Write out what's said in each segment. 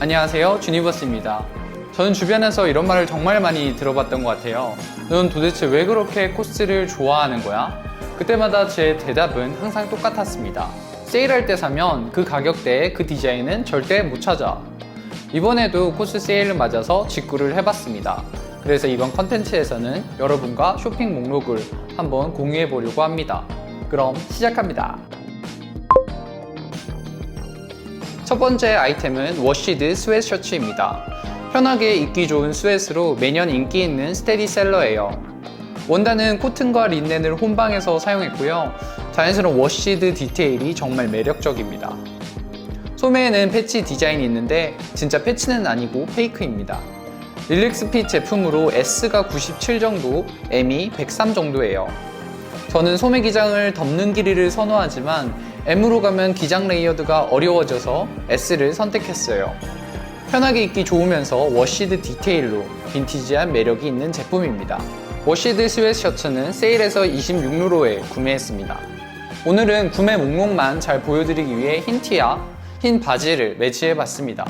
안녕하세요. 주니버스입니다. 저는 주변에서 이런 말을 정말 많이 들어봤던 것 같아요. 넌 도대체 왜 그렇게 코스를 좋아하는 거야? 그때마다 제 대답은 항상 똑같았습니다. 세일할 때 사면 그 가격대에 그 디자인은 절대 못 찾아. 이번에도 코스 세일을 맞아서 직구를 해봤습니다. 그래서 이번 컨텐츠에서는 여러분과 쇼핑 목록을 한번 공유해 보려고 합니다. 그럼 시작합니다. 첫 번째 아이템은 워시드 스웨트 셔츠입니다. 편하게 입기 좋은 스웨트로 매년 인기 있는 스테디셀러예요. 원단은 코튼과 린넨을 혼방해서 사용했고요. 자연스러운 워시드 디테일이 정말 매력적입니다. 소매에는 패치 디자인이 있는데 진짜 패치는 아니고 페이크입니다. 릴렉스핏 제품으로 S가 97 정도, M이 103 정도예요. 저는 소매 기장을 덮는 길이를 선호하지만 M으로 가면 기장 레이어드가 어려워져서 S를 선택했어요. 편하게 입기 좋으면서 워시드 디테일로 빈티지한 매력이 있는 제품입니다. 워시드 스웨트 셔츠는 세일에서 26유로에 구매했습니다. 오늘은 구매 목록만 잘 보여드리기 위해 흰 티와 흰 바지를 매치해봤습니다.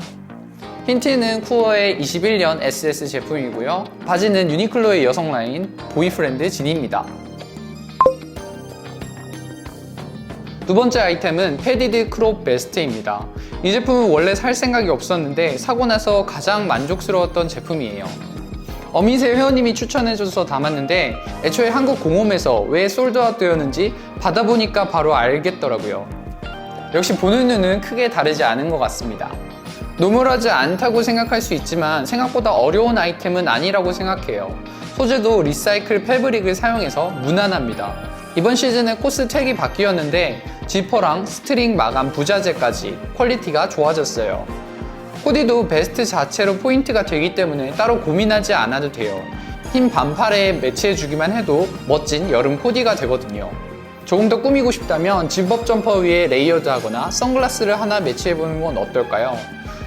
흰 티는 쿠어의 21년 SS 제품이고요. 바지는 유니클로의 여성 라인 보이프렌드 진입니다. 두 번째 아이템은 패디드 크롭 베스트입니다. 이 제품은 원래 살 생각이 없었는데 사고 나서 가장 만족스러웠던 제품이에요. 어미새 회원님이 추천해줘서 담았는데 애초에 한국 공홈에서 왜 솔드아웃 되었는지 받아보니까 바로 알겠더라고요. 역시 보는 눈은 크게 다르지 않은 것 같습니다. 노멀하지 않다고 생각할 수 있지만 생각보다 어려운 아이템은 아니라고 생각해요. 소재도 리사이클 패브릭을 사용해서 무난합니다. 이번 시즌에 코스 택이 바뀌었는데 지퍼랑 스트링 마감 부자재까지 퀄리티가 좋아졌어요. 코디도 베스트 자체로 포인트가 되기 때문에 따로 고민하지 않아도 돼요. 흰 반팔에 매치해주기만 해도 멋진 여름 코디가 되거든요. 조금 더 꾸미고 싶다면 집업 점퍼 위에 레이어드 하거나 선글라스를 하나 매치해보는 건 어떨까요?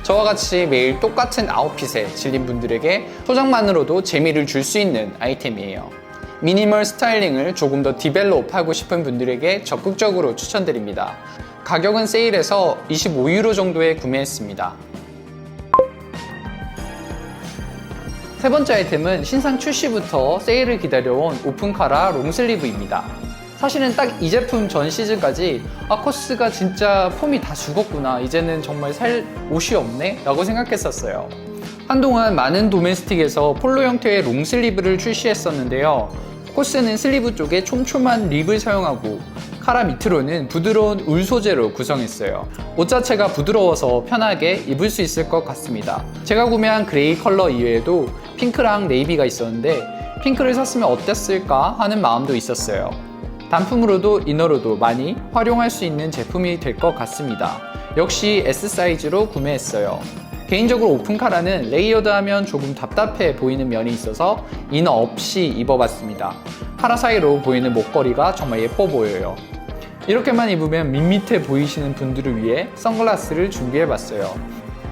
저와 같이 매일 똑같은 아웃핏에 질린 분들에게 소장만으로도 재미를 줄 수 있는 아이템이에요. 미니멀 스타일링을 조금 더 디벨롭하고 싶은 분들에게 적극적으로 추천드립니다. 가격은 세일해서 25유로 정도에 구매했습니다. 세 번째 아이템은 신상 출시부터 세일을 기다려온 오픈카라 롱슬리브입니다. 사실은 딱 이 제품 전 시즌까지 아 코스가 진짜 폼이 다 죽었구나 이제는 정말 살 옷이 없네 라고 생각했었어요 한동안 많은 도메스틱에서 폴로 형태의 롱슬리브를 출시했었는데요 코스는 슬리브 쪽에 촘촘한 립을 사용하고 카라 밑으로는 부드러운 울 소재로 구성했어요 옷 자체가 부드러워서 편하게 입을 수 있을 것 같습니다 제가 구매한 그레이 컬러 이외에도 핑크랑 네이비가 있었는데 핑크를 샀으면 어땠을까 하는 마음도 있었어요 단품으로도 이너로도 많이 활용할 수 있는 제품이 될 것 같습니다. 역시 S 사이즈로 구매했어요. 개인적으로 오픈카라는 레이어드하면 조금 답답해 보이는 면이 있어서 이너 없이 입어봤습니다. 카라 사이로 보이는 목걸이가 정말 예뻐 보여요. 이렇게만 입으면 밋밋해 보이시는 분들을 위해 선글라스를 준비해봤어요.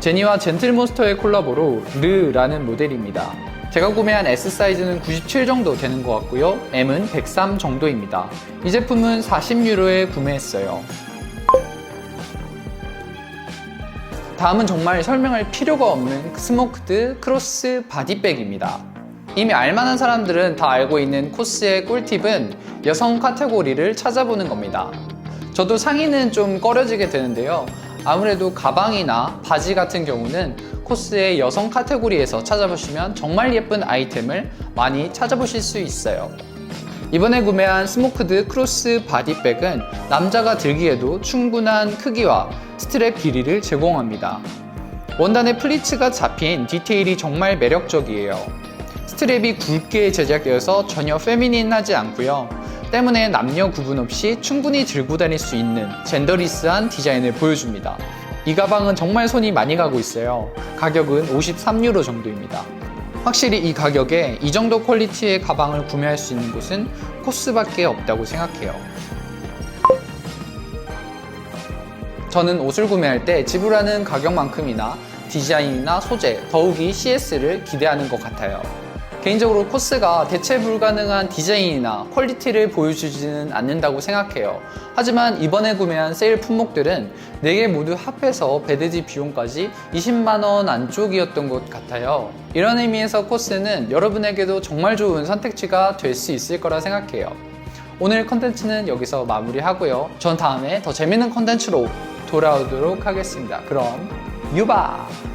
제니와 젠틀몬스터의 콜라보로 르라는 모델입니다. 제가 구매한 S 사이즈는 97 정도 되는 것 같고요. M은 103 정도입니다. 이 제품은 40유로에 구매했어요. 다음은 정말 설명할 필요가 없는 스모크드 크로스 바디백입니다. 이미 알만한 사람들은 다 알고 있는 코스의 꿀팁은 여성 카테고리를 찾아보는 겁니다. 저도 상의는 좀 꺼려지게 되는데요. 아무래도 가방이나 바지 같은 경우는 코스의 여성 카테고리에서 찾아보시면 정말 예쁜 아이템을 많이 찾아보실 수 있어요. 이번에 구매한 스모크드 크로스 바디백은 남자가 들기에도 충분한 크기와 스트랩 길이를 제공합니다. 원단의 플리츠가 잡힌 디테일이 정말 매력적이에요. 스트랩이 굵게 제작되어서 전혀 페미닌하지 않고요. 때문에 남녀 구분 없이 충분히 들고 다닐 수 있는 젠더리스한 디자인을 보여줍니다. 이 가방은 정말 손이 많이 가고 있어요. 가격은 53유로 정도입니다. 확실히 이 가격에 이 정도 퀄리티의 가방을 구매할 수 있는 곳은 코스밖에 없다고 생각해요. 저는 옷을 구매할 때 지불하는 가격만큼이나 디자인이나 소재, 더욱이 CS를 기대하는 것 같아요. 개인적으로 코스가 대체 불가능한 디자인이나 퀄리티를 보여주지는 않는다고 생각해요. 하지만 이번에 구매한 세일 품목들은 4개 모두 합해서 배대지 비용까지 20만원 안쪽이었던 것 같아요. 이런 의미에서 코스는 여러분에게도 정말 좋은 선택지가 될 수 있을 거라 생각해요. 오늘 컨텐츠는 여기서 마무리하고요. 전 다음에 더 재밌는 컨텐츠로 돌아오도록 하겠습니다. 그럼 유바!